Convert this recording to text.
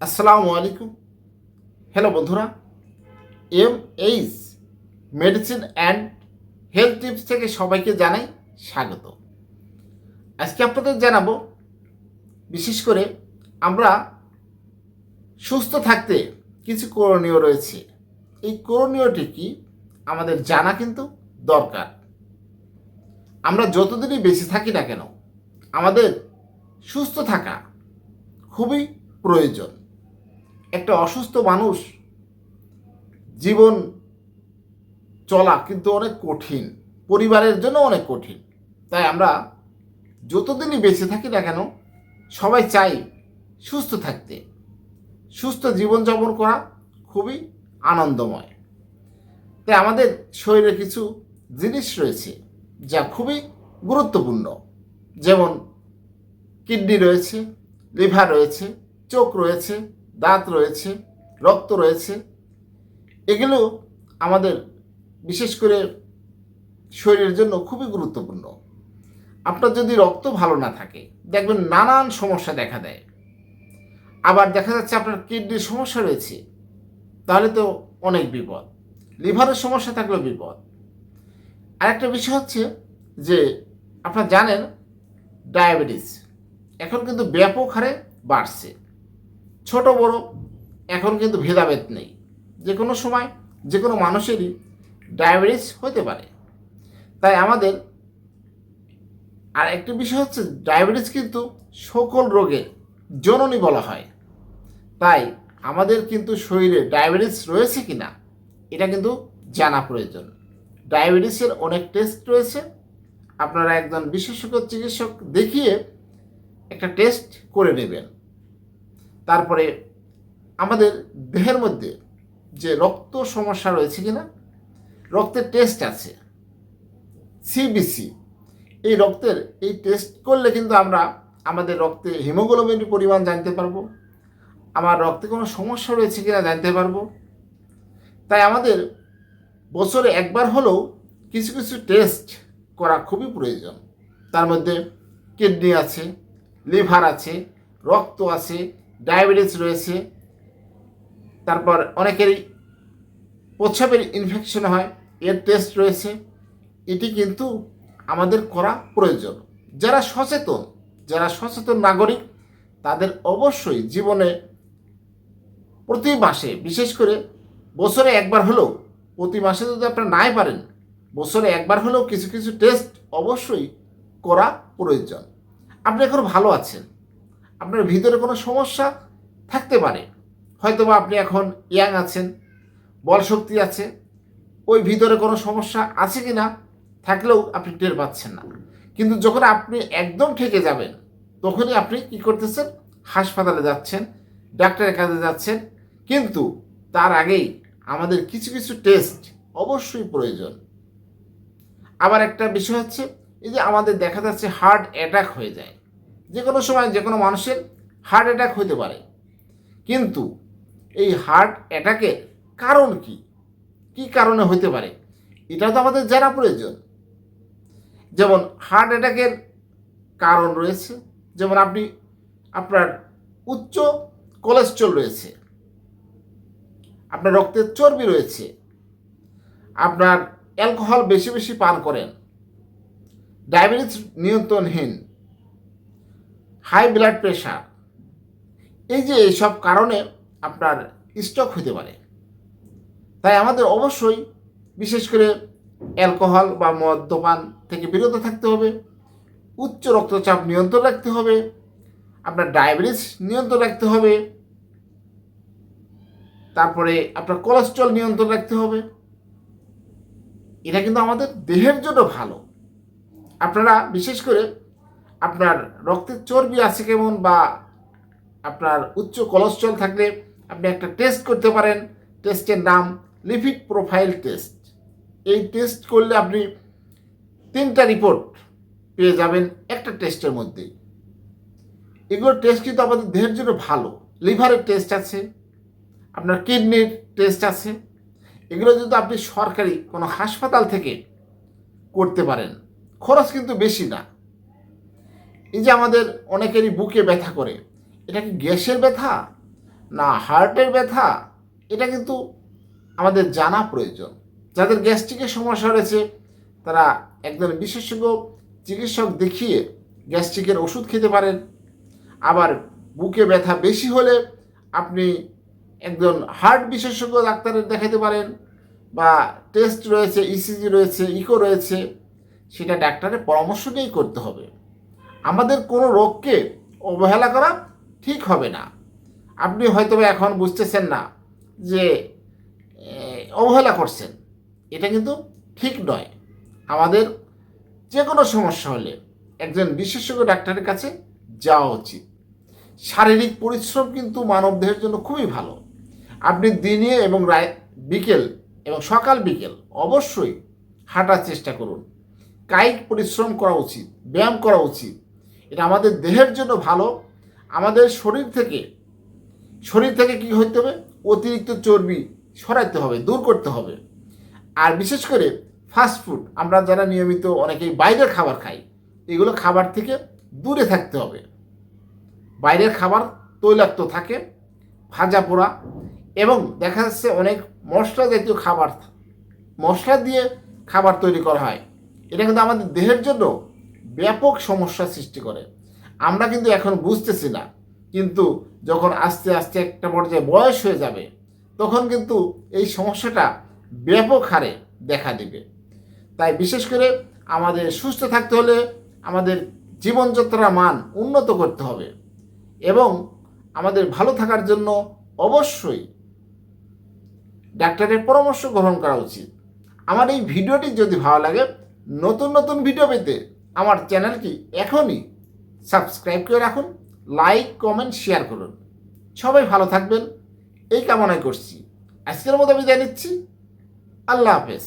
আসসালামু আলাইকুম। হ্যালো বন্ধুরা। M H medicine and health tips থেকে সবাইকে জানাই স্বাগত। আজকে আপনাদের জানাব, বিশেষ করে আমরা সুস্থ থাকতে কিছু করণীয় রয়েছে। এই করণীয়টি কি? আমাদের জানা কিন্তু দরকার। আমরা যতদিনই বেঁচে থাকি না কেন, আমাদের সুস্থ থাকা খুবই প্রয়োজন। একটা অসুস্থ মানুষ জীবন চলা কিন্তু অনেক কঠিন, পরিবারের জন্য অনেক কঠিন। তাই আমরা যতদিনই বেঁচে থাকি না কেন, সবাই চাই সুস্থ থাকতে। সুস্থ জীবনযাপন করা খুবই আনন্দময়। তাই আমাদের শরীরে কিছু জিনিস রয়েছে যা খুবই গুরুত্বপূর্ণ। যেমন কিডনি রয়েছে, লিভার রয়েছে, চোখ রয়েছে দাঁত রয়েছে, রক্ত রয়েছে, এগুলো আমাদের বিশেষ করে শরীরের জন্য খুবই গুরুত্বপূর্ণ। আপনার যদি রক্ত ভালো না থাকে, দেখবেন নানান সমস্যা দেখা দেয়। আবার দেখা যাচ্ছে আপনার কিডনির সমস্যা রয়েছে, তাহলে তো অনেক বিপদ। লিভারের সমস্যা থাকলেও বিপদ। আরেকটা বিষয় হচ্ছে যে, আপনারা জানেন, ডায়াবেটিস এখন কিন্তু ব্যাপক হারে বাড়ছে। ছোট বড়, এখন কিন্তু ভেদাভেদ নেই। যে কোনো সময় যে কোনো মানুষেরই ডায়াবেটিস হতে পারে। তাই আমাদের আর একটি বিষয় হচ্ছে ডায়াবেটিস কিন্তু সকল রোগের জননী বলা হয়। তাই আমাদের কিন্তু শরীরে ডায়াবেটিস রয়েছে কি না এটা কিন্তু জানা প্রয়োজন। ডায়াবেটিসের অনেক টেস্ট রয়েছে। আপনারা একজন বিশেষজ্ঞ চিকিৎসক দেখিয়ে একটা টেস্ট করে নেবেন। তারপরে আমাদের দেহের মধ্যে যে রক্ত সমস্যা রয়েছে কিনা, রক্তের টেস্ট আছে সিবিসি এই রক্তের, এই টেস্ট করলে কিন্তু আমরা আমাদের রক্তে হিমোগ্লোবিনের পরিমাণ জানতে পারব, আমার রক্তে কোনো সমস্যা রয়েছে কিনা জানতে পারব। তাই আমাদের বছরে একবার হলেও কিছু কিছু টেস্ট করা খুবই প্রয়োজন। তার মধ্যে কিডনি আছে লিভার আছে, রক্ত আছে ডায়াবেটিস রয়েছে, তারপর অনেকেরই প্রস্রাবের ইনফেকশন হয়, এর টেস্ট রয়েছে, এটি কিন্তু আমাদের করা প্রয়োজন। যারা সচেতন যারা সচেতন নাগরিক, তাদের অবশ্যই জীবনে প্রতি মাসে, বিশেষ করে বছরে একবার হলেও, প্রতি মাসে যদি আপনারা নাই পারেন, বছরে একবার হলেও কিছু কিছু টেস্ট অবশ্যই করা প্রয়োজন। আপনি এখন ভালো আছেন। আপনার ভিতরে কোনো সমস্যা থাকতে পারে। হয়তো বা আপনি এখন ইয়াং আছেন, বল শক্তি আছে, ওই ভিতরে কোনো সমস্যা আছে কি না থাকলেও আপনি টের পাচ্ছেন না। কিন্তু যখন আপনি একদম ঠেকে যাবেন, তখনই আপনি কি করতেছেন? হাসপাতালে যাচ্ছেন, ডাক্তারের কাছে যাচ্ছেন। কিন্তু তার আগেই আমাদের কিছু কিছু টেস্ট অবশ্যই প্রয়োজন। আবার একটা বিষয় হচ্ছে, এই যে আমাদের দেখা যাচ্ছে হার্ট অ্যাটাক হয়ে যায়। যে কোনো সময় যে কোনো মানুষের হার্ট অ্যাটাক হতে পারে। কিন্তু এই হার্ট অ্যাটাকের কারণ কি? কি কারণে হতে পারে? এটা তো আমাদের জানা প্রয়োজন। যেমন হার্ট অ্যাটাকের কারণ রয়েছে। যেমন আপনি, আপনার উচ্চ কোলেস্ট্রল রয়েছে। আপনার রক্তের চর্বি রয়েছে। আপনার অ্যালকোহল বেশি বেশি পান করেন। ডায়াবেটিস নিয়ন্ত্রণহীন। High blood pressure. এই যে এইসব কারণে আপনার স্ট্রোক হতে পারে। তাই আমাদের অবশ্যই বিশেষ করে অ্যালকোহল বা মদ্যপান থেকে বিরত থাকতে হবে। উচ্চ রক্তচাপ নিয়ন্ত্রণ রাখতে হবে। আপনার ডায়াবেটিস নিয়ন্ত্রণ রাখতে হবে। তারপরে আপনার কোলেস্ট্রল নিয়ন্ত্রণ রাখতে হবে। এটা কিন্তু আমাদের দেহের জন্য ভালো। আপনারা বিশেষ করে আপনার রক্তের চর্বি আছে কেমন বা আপনার উচ্চ কোলেস্ট্রল থাকলে আপনি একটা টেস্ট করতে পারেন। টেস্টের নাম লিপিড প্রোফাইল টেস্ট এই টেস্ট করলে আপনি তিনটা রিপোর্ট পেয়ে যাবেন একটা টেস্টের মধ্যে এগুলোর টেস্ট কিন্তু আমাদের দেহের জন্য ভালো। লিভারের টেস্ট আছে, আপনার কিডনির টেস্ট আছে। এগুলো যদি আপনি সরকারি কোনো হাসপাতাল থেকে করতে পারেন, খরচ কিন্তু বেশি না। এই যে আমাদের অনেকেরই বুকে ব্যথা করে, এটা কি গ্যাসের ব্যথা? না, হার্টের ব্যথা? এটা কিন্তু আমাদের জানা প্রয়োজন। যাদের গ্যাস্ট্রিকের সমস্যা রয়েছে, তারা একজন বিশেষজ্ঞ চিকিৎসক দেখিয়ে গ্যাস্ট্রিকের ওষুধ খেতে পারেন। আবার বুকে ব্যথা বেশি হলে আপনি একজন হার্ট বিশেষজ্ঞ ডাক্তারের দেখাতে পারেন বা টেস্ট রয়েছে ইসিজি রয়েছে, ইকো রয়েছে, সেটা ডাক্তারের পরামর্শ নিয়েই করতে হবে। আমাদের কোনো রোগকে অবহেলা করা ঠিক হবে না। আপনি হয়তো এখন বুঝতেছেন না যে অবহেলা করছেন। এটা কিন্তু ঠিক নয়। আমাদের যে কোনো সমস্যা হলে একজন বিশেষজ্ঞ ডাক্তারের কাছে যাওয়া উচিত। শারীরিক পরিশ্রম কিন্তু মানবদেহের জন্য খুবই ভালো। আপনি দিনে এবং রায়, বিকেল এবং সকাল, বিকেল অবশ্যই হাঁটার চেষ্টা করুন। কায়িক পরিশ্রম করা উচিত, ব্যায়াম করা উচিত। এটা আমাদের দেহের জন্য ভালো। আমাদের শরীর থেকে শরীর থেকে কি হইতে হবে? অতিরিক্ত চর্বি সরাইতে হবে, দূর করতে হবে। আর বিশেষ করে ফাস্ট ফুড আমরা যারা নিয়মিত অনেকেই বাইরের খাবার খাই, এগুলো খাবার থেকে দূরে থাকতে হবে। বাইরের খাবার তৈলাক্ত থাকে, ভাজা পোড়া, এবং দেখা যাচ্ছে অনেক মশলা জাতীয় খাবার, মশলা দিয়ে খাবার তৈরি করা হয়। এটা কিন্তু আমাদের দেহের জন্য ব্যাপক সমস্যা সৃষ্টি করে। আমরা কিন্তু এখন বুঝতেছি না, কিন্তু যখন আস্তে আস্তে একটা পর্যায়ে বয়স হয়ে যাবে, তখন কিন্তু এই সমস্যাটা ব্যাপক হারে দেখা দেবে। তাই বিশেষ করে আমাদের সুস্থ থাকতে হলে আমাদের জীবনযাত্রার মান উন্নত করতে হবে এবং আমাদের ভালো থাকার জন্য অবশ্যই ডাক্তারের পরামর্শ গ্রহণ করা উচিত। আমার এই ভিডিওটি যদি ভালো লাগে, নতুন নতুন ভিডিও পেতে আমার চ্যানেলটি এখনই সাবস্ক্রাইব করে রাখুন, লাইক, কমেন্ট, শেয়ার করুন। সবাই ভালো থাকবেন, এই কামনাই করছি। আজকের মতো আমি নিচ্ছি। আল্লাহ হাফেজ।